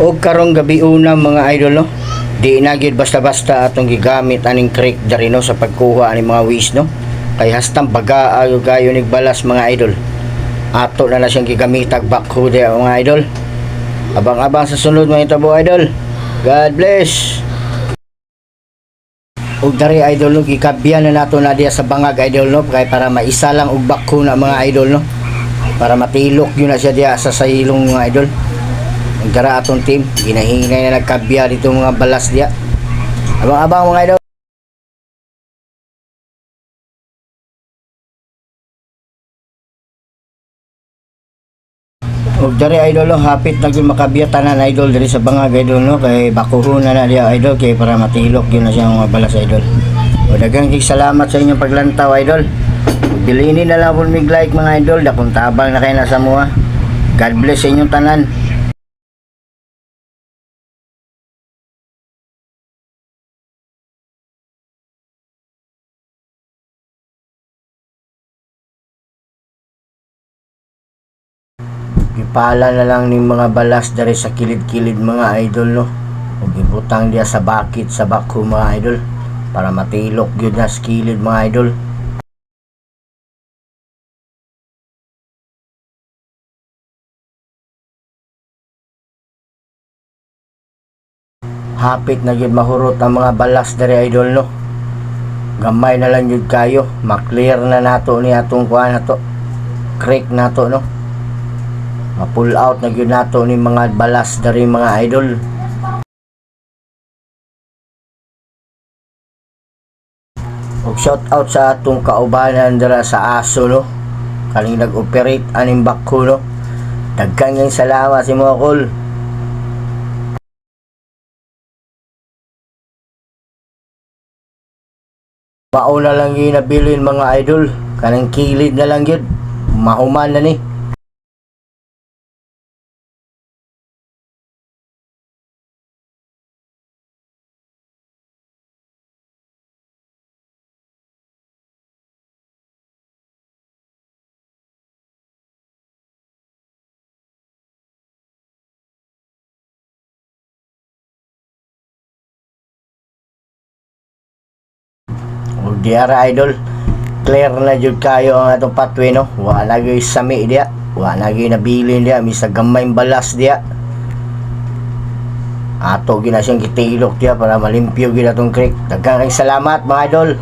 Og karong gabi una mga idol no. Di na gyud basta-basta atong gigamit aning creek dari no sa pagkuha aning mga wish no. Kay hastang baga ayo gayo nig balas mga idol. Ato na na siyang gigamitag backhoe di mga idol. Abang-abang sa sunod mga itabo idol. God bless. Og dari idol no gikabyan na nato na diya sa bangag idol no kay para maisa lang og backhoe na mga idol no. Para matilok yun na siya diya sa sayilong mga idol. Ang dara atong team, ginahinay na nagkabya dito mga balas diya. Abang-abang mga idol. Og dari idol no, hapit na gyud makabya tanan idol diri sa bangag idol no kay bakuhon na na diya idol kay para matilok yun na siya mga balas idol. O daghang salamat sa inyong paglantaw idol. Bilini na lang po mig like mga idol, dakong tabang na kayo nasa mua. God bless sa inyong tanan. Ipala na lang ning mga balas dari sa kilid-kilid mga idol no. Ug ibutang diya sa bakit sa bako mga idol para matilok gyud na sa kilid mga idol. Hapit na gyud mahurot ang mga balas dari idol no. Gamay na lang gyud kayo, maklear na nato ni atong kuan nato. Creek nato no ma-pull out na gyud nato ni mga balas dari mga idol. Og shout out sa atong kaubanan dira sa aso no? Kaning nag-operate aning bakho no? Daghan yung salamat si mga kol lang yung nabilin mga idol. Kanang kilid na lang yun. Mahuman na ni diara idol, clear na jud kayo ang atong pathway no. Wa na gyud sami diya. Wa na gyud nabilin diya misa gamay balas diya. Ato gina siyang gitilok diya para malimpyo gyud atong creek. Daghang salamat mga idol.